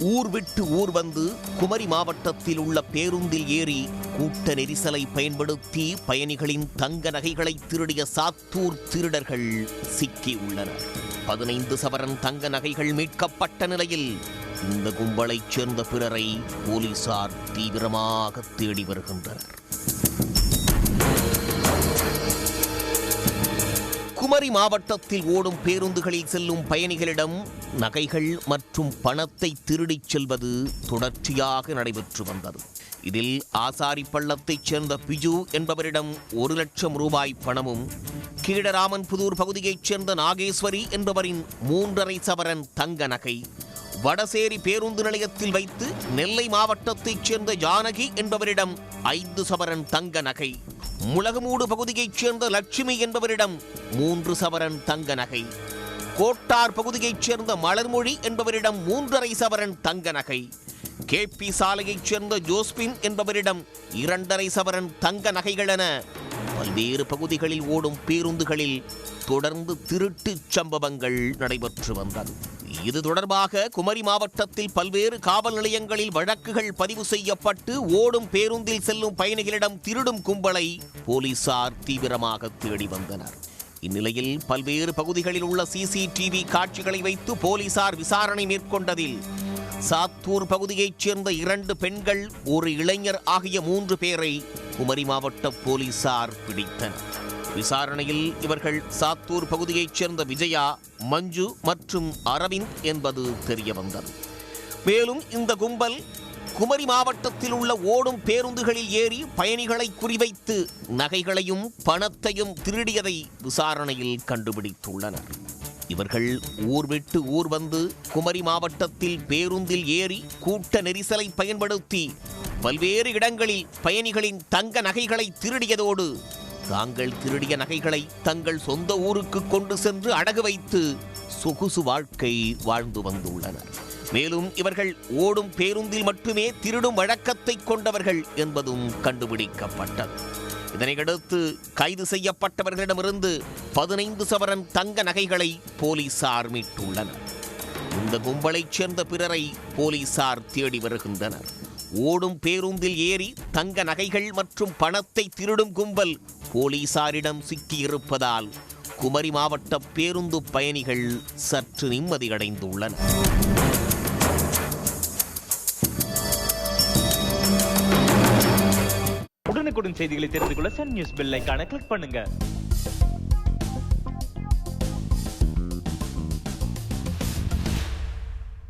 ஊர் விட்டு ஊர் வந்து குமரி மாவட்டத்தில் உள்ள பேருந்தில் ஏறி கூட்ட நெரிசலை பயன்படுத்தி பயணிகளின் தங்க நகைகளை திருடிய சாத்தூர் திருடர்கள் சிக்கியுள்ளனர் பதினைந்து சவரன் தங்க நகைகள் மீட்கப்பட்ட நிலையில் இந்த கும்பலைச் சேர்ந்த பிறரை போலீசார் தீவிரமாக தேடி வருகின்றனர். குமரி மாவட்டத்தில் ஓடும் பேருந்துகளில் செல்லும் பயணிகளிடம் நகைகள் மற்றும் பணத்தை திருடிச் செல்வது தொடர்ச்சியாக நடைபெற்று வந்தது. இதில் ஆசாரி பள்ளத்தைச் சேர்ந்த பிஜு என்பவரிடம் ஒரு லட்சம் ரூபாய் பணமும் கீழராமன் புதூர் பகுதியைச் சேர்ந்த நாகேஸ்வரி என்பவரின் மூன்றரை சவரன் தங்க நகை வடசேரி பேருந்து நிலையத்தில் வைத்து நெல்லை மாவட்டத்தைச் சேர்ந்த ஜானகி என்பவரிடம் ஐந்து சவரன் தங்க நகை முளகமூடு பகுதியைச் சேர்ந்த லட்சுமி என்பவரிடம் மூன்று சவரன் தங்க நகை. கோட்டார் பகுதியைச் சேர்ந்த மலர்மொழி என்பவரிடம் மூன்றரை சவரன் தங்க நகை. கேபி சாலையைச் சேர்ந்த ஜோஸ்பின் என்பவரிடம் இரண்டரை சவரன் தங்க நகைகள் என பல்வேறு பகுதிகளில் ஓடும் பேருந்துகளில் தொடர்ந்து திருட்டுச் சம்பவங்கள் நடைபெற்று வந்தது. இது தொடர்பாக குமரி மாவட்டத்தில் பல்வேறு காவல் நிலையங்களில் வழக்குகள் பதிவு செய்யப்பட்டு ஓடும் பேருந்தில் செல்லும் பயணிகளிடம் திருடும் கும்பலை போலீசார் தீவிரமாக தேடி வந்தனர். இந்நிலையில் பல்வேறு பகுதிகளில் உள்ள சிசிடிவி காட்சிகளை வைத்து போலீசார் விசாரணை மேற்கொண்டதில் சாத்தூர் பகுதியைச் சேர்ந்த இரண்டு பெண்கள் ஒரு இளைஞர் ஆகிய மூன்று பேரை குமரி மாவட்ட போலீசார் பிடித்தனர். விசாரணையில் இவர்கள் சாத்தூர் பகுதியைச் சேர்ந்த விஜயா மஞ்சு மற்றும் அரவிந்த் என்பது தெரிய வந்தது மேலும் இந்த கும்பல் குமரி மாவட்டத்தில் உள்ள ஓடும் பேருந்துகளில் ஏறி பயணிகளை குறிவைத்து நகைகளையும் பணத்தையும் திருடியதை விசாரணையில் கண்டுபிடித்துள்ளனர். இவர்கள் ஊர் விட்டு ஊர் வந்து குமரி மாவட்டத்தில் பேருந்தில் ஏறி கூட்ட நெரிசலை பயன்படுத்தி பல்வேறு இடங்களில் பயணிகளின் தங்க நகைகளை திருடியதோடு தாங்கள் திருடிய நகைகளை தங்கள் சொந்த ஊருக்கு கொண்டு சென்று அடகு வைத்து சொகுசு வாழ்க்கை வாழ்ந்து வந்துள்ளனர். மேலும் இவர்கள் ஓடும் பேருந்தில் மட்டுமே திருடும் வழக்கத்தை கொண்டவர்கள் என்பதும் கண்டுபிடிக்கப்பட்டது. இதனையடுத்து கைது செய்யப்பட்டவர்களிடமிருந்து பதினைந்து சவரன் தங்க நகைகளை போலீசார் மீட்டுள்ளனர். இந்த கும்பலைச் சேர்ந்த பிறரை போலீசார் தேடி வருகின்றனர். ஓடும் பேருந்தில் ஏறி தங்க நகைகள் மற்றும் பணத்தை திருடும் கும்பல் போலீசாரிடம் சிக்கியிருப்பதால் குமரி மாவட்ட பேருந்து பயணிகள் சற்று நிம்மதியடைந்துள்ளனர். உடனுக்குடன் செய்திகளை தெரிந்து கொள்ள சன் நியூஸ் பெல் ஐக்கான கிளிக் பண்ணுங்க.